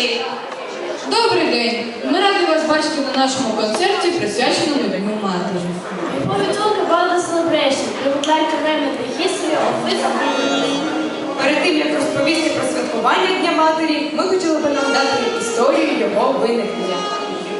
Day. Добрий день! Ми раді вас бачити на нашому концерті, присвяченому Дню Матері. Before we talk about the celebration, we would like to remember the history of beginning. Перед тим як розповісти про святкування Дня Матері, ми хотіли би нагадати історію його виникнення.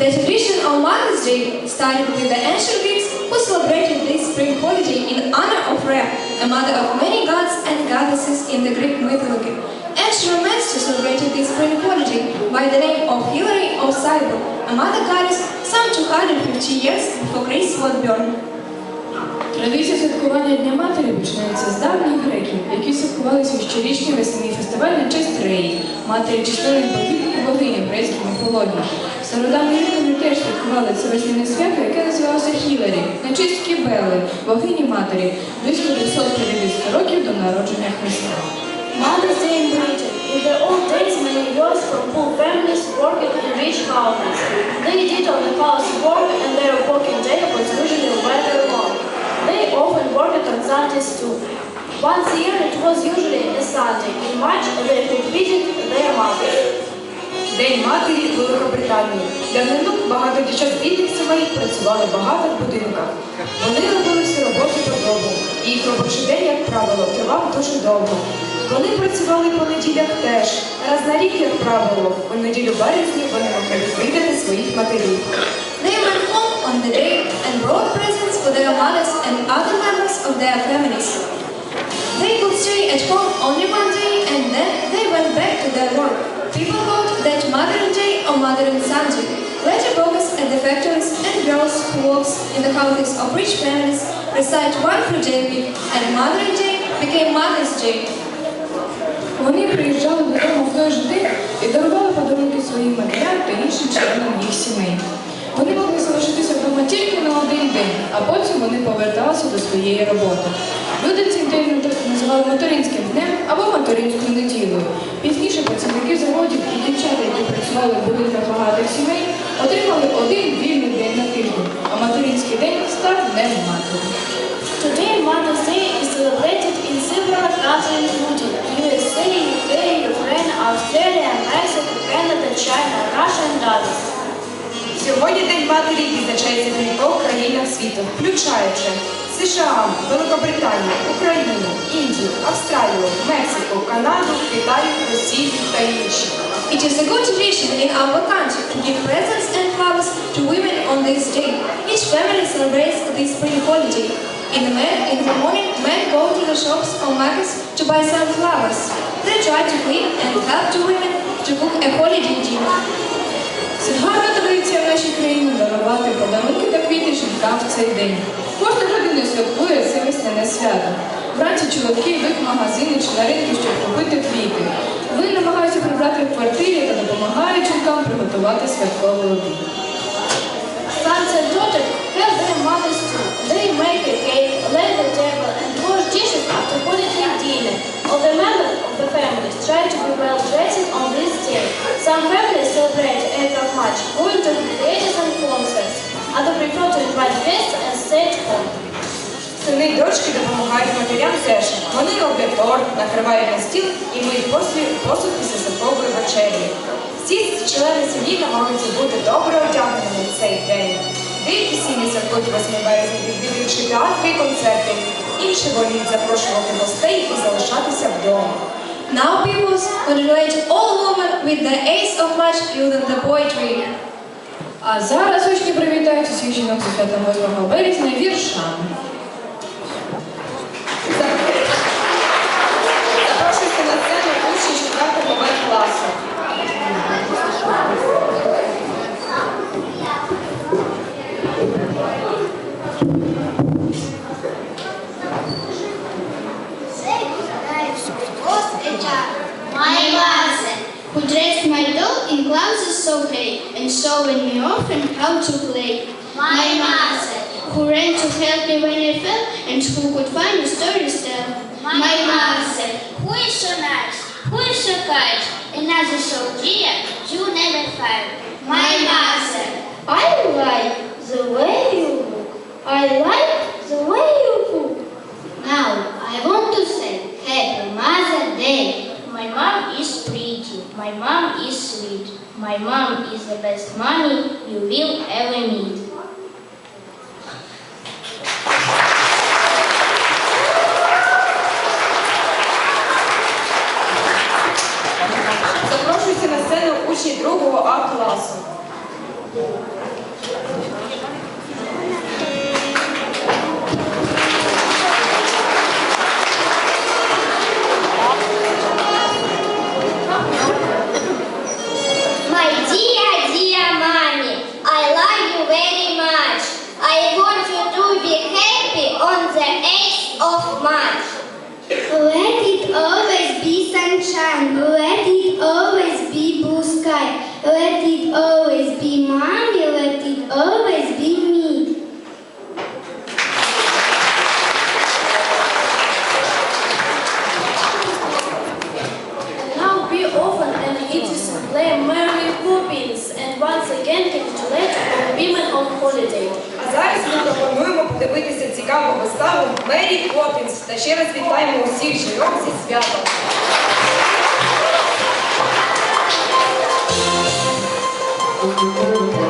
The tradition of Mother's Day started with the ancient Greeks who celebrated this spring holiday in honor of Rhea, a mother of many gods and goddesses in the Greek mythology. Ancient Romans celebrated this spring holiday by the name of Hilary of Cybele, a mother goddess some 250 years before Greece was born. Традиція святкування Дня Матері починається з давніх греків, які святкували свій щорічний весняний фестиваль на честь Реї, матері численних богів і богині грецькій міфології. Стародавні римляни теж святкували це весняне свято, яке називалося Хіларі, на честь Кібели, богині матері, близько 250 років до народження Христа. Mother's Day in Britain. In the old days, many girls from poor families worked in rich houses. They did all the housework and their working day was usually very long. They often worked on Sundays too. Once a year it was usually a Sunday. In March they could visit their mothers. День матері Великобританії. Давнину багато дівчат бідних сімей працювали в будинках. Вони робили всю по дому. Їх робочий день, як правило, тривав дуже довго. Вони працювали по неділях теж. Раз на рік, як правило, у неділю березні вони могли відвідати своїх матерів. They went home on the day and brought presents for their mothers and other members of their families. They could stay at home only one day and then they went back to their work. People thought that Mother's Day or Mother's Sunday. Later workers at the factories and girls who works in the houses of rich families recite one for daily and Mother's Day became Mother's Day. Вони приїжджали додому в той же день і дарували подарунки своїм матерям та іншим членам їх сімей. Вони могли залишитися вдома тільки на один день, а потім вони поверталися до своєї роботи. Люди цей день називали материнським днем або материнською неділею. Пізніше працівники заводів і дівчата, які працювали в будинках багатих сімей, отримали один вільний день на тиждень, Russia and others. Сьогодні День матері відзначається в кількох країнах світу, включаючи США, Великобританію, Україну, Індію, Австралію, Мексику, Канаду, Китай, Росію та інші. It is a good tradition in our country to give presents and flowers to women on this day. Each family celebrates this spring holiday. In the, man, in the morning, men go to the shops or markets to buy some flowers. They try to clean and help the women a holiday dinner. Це гарна традиція в нашій країні дарувати подарунки та квіти жінкам в цей день. Кожна людина святкує це весняне свято. Вранці чоловіки йдуть в магазини чи на ринки, щоб купити квіти. Вони намагаються прибрати в квартирі та допомагають жінкам приготувати святковий обід. All the members of the families try to be well dressed on this day. Some families celebrate April March, going to theaters and concerts. Others prefer to invite guests and stay at home. Сини й дочки допомагають матерям теж. Вони роблять торт, накривають на стіл і миють посуд після святкової вечері. Всі члени сім'ї намагаються бути добре одягненими в цей день. Деякі сім'ї святкують 8 березня, відвідуючи театри і концерти. Інші воліють запрошувати гостей і залишатися вдома. Now people congratulate all women with the Ace of March using the poetry. А зараз учні привітають усіх жінок зі 5 8 березня віршами. Who dressed my doll in clothes so gay and showing me often how to play. My mother, who ran to help me when I fell and who could find a story to tell. My mother, who is so nice, who is so kind, another so dear, you never find. My mother, I like the way you look. I like My mom is the best mommy you will ever meet. sunshine. Let it always be blue sky. Let it always be mommy. Let it always be me. Now be often and it is play Mary Poppins and once again congratulate our women on holiday. А зараз ми пропонуємо подивитися цікаву виставу Мері Поппінс та ще раз вітаємо усіх жінок зі святом. Música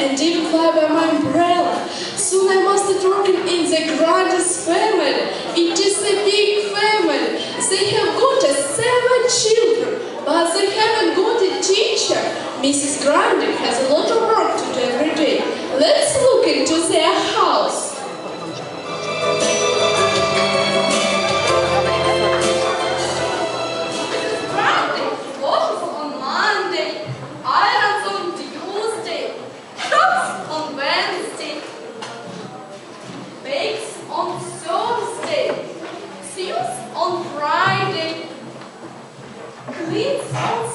and even fly by my umbrella. Soon I must have working in the grandest family. It is a big family. They have got a seven children, but they haven't got a teacher. Mrs. Grundy has a lot of work to do every day. Let's look into on Thursday, sews on Friday, cleans on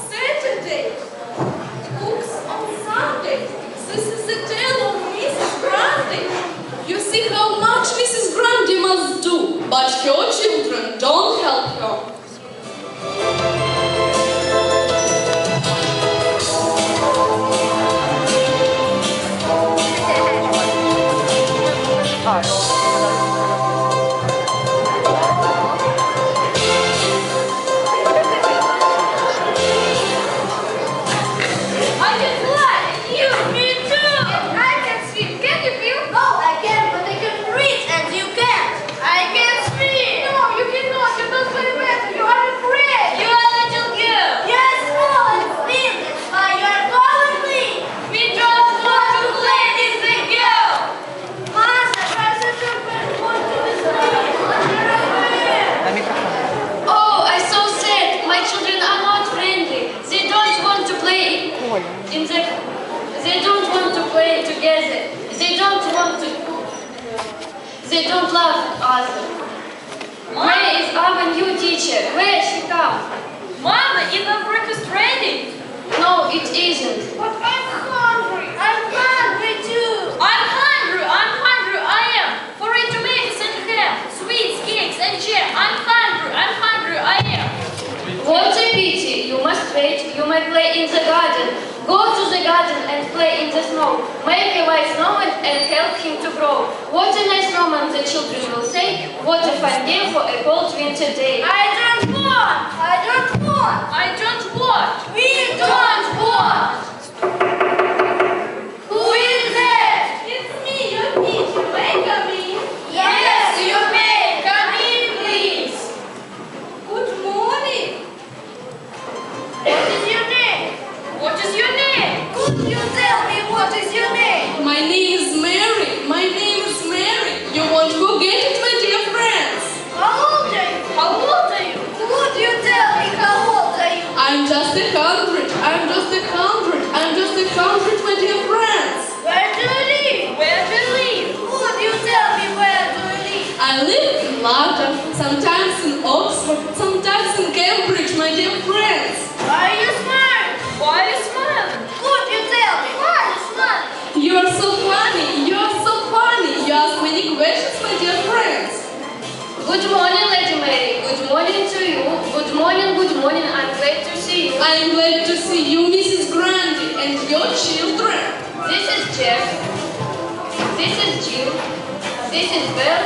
Make a white snowman and help him to grow. What a nice moment, the children will say. What a fun game for a cold winter day. I don't want. I don't want. I don't want. We don't want. Mary. You won't it, my dear friends. How old are you? How old are you? Could you tell me how old are you? I'm just a hundred. I'm just a hundred. I'm just a hundred, my dear friends. Where do you live? Where do you live? Could you tell me where do you live? I live in London, sometimes in Oxford, sometimes I am glad to see you, Mrs. Grundy, and your children. This is Jeff. This is Jill. This is Bill.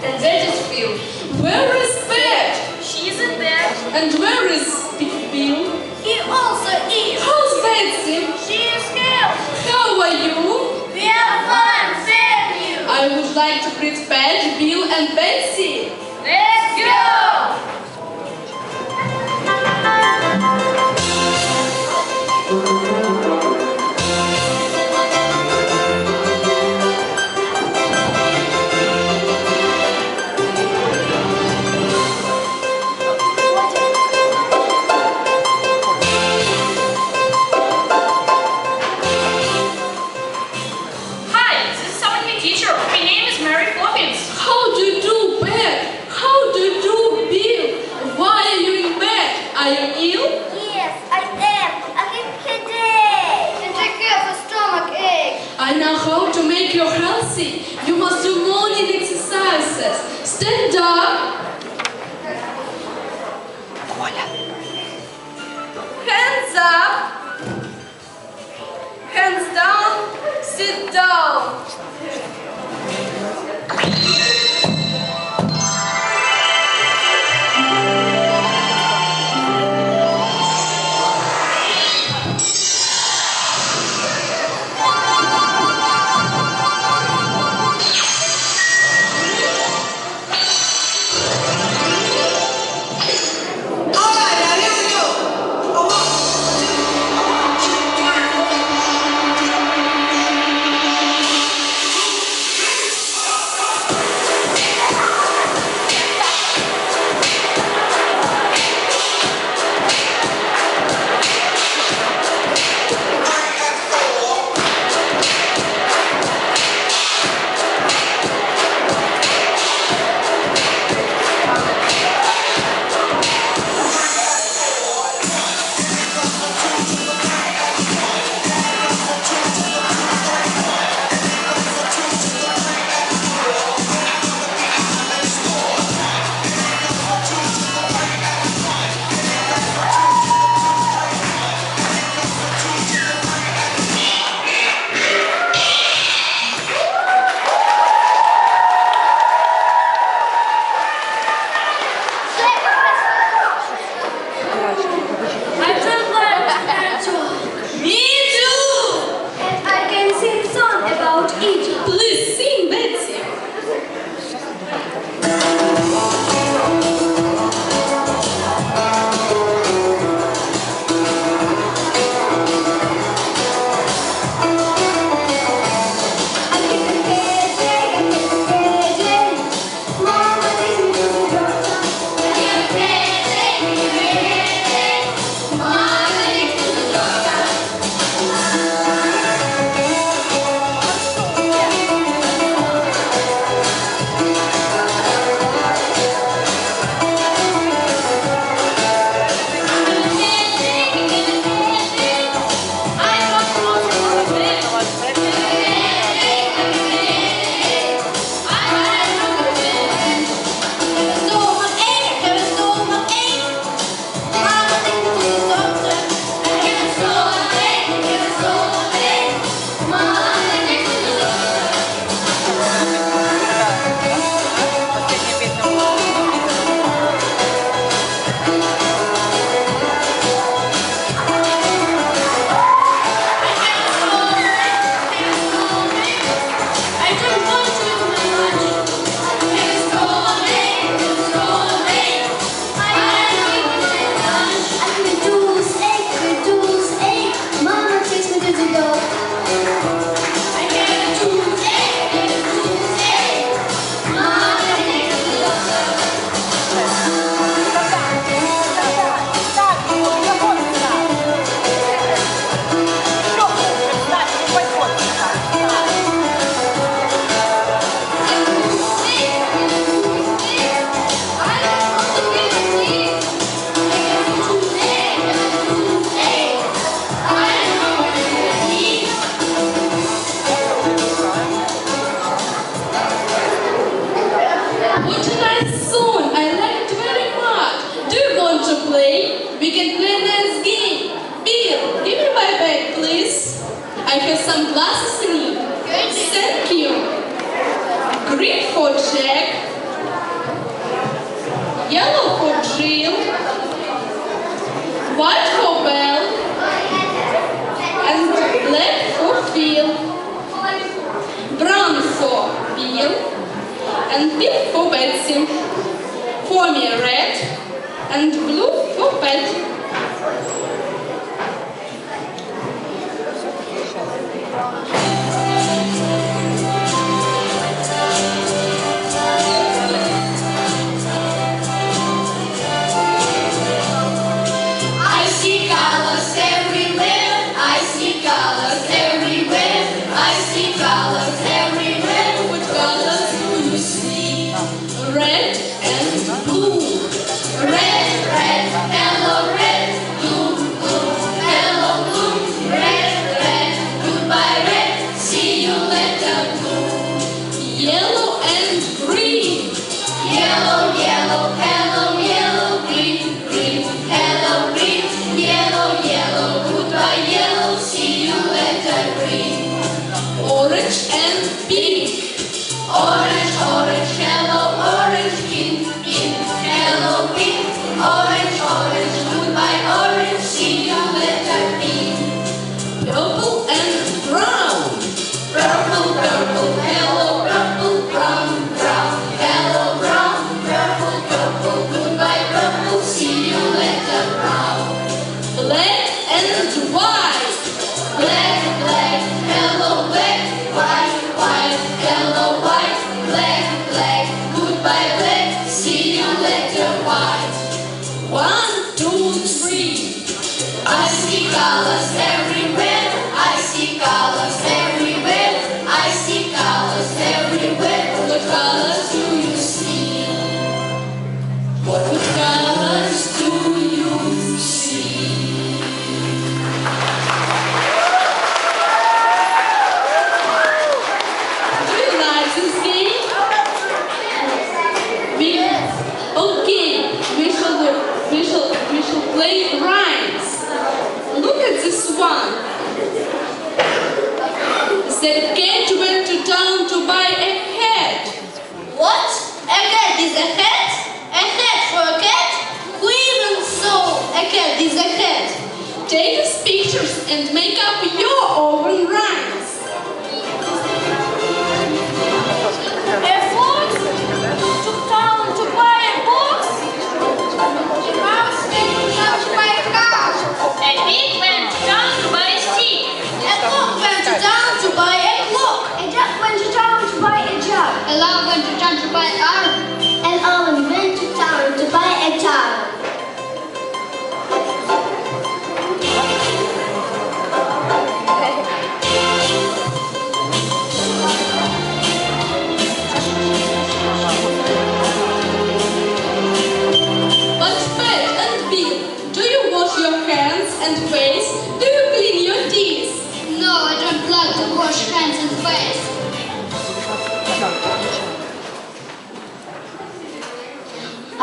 And that is Bill. Where is Beth? She is in bed. And where is Bill? He also is. How's Betsy? She is here. How are you? We are fine, thank you. I would like to greet Beth, Bill, and Betsy. Let's go!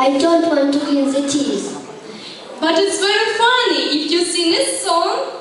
I don't want to be the teeth, But it's very funny. If you sing this song,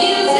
You.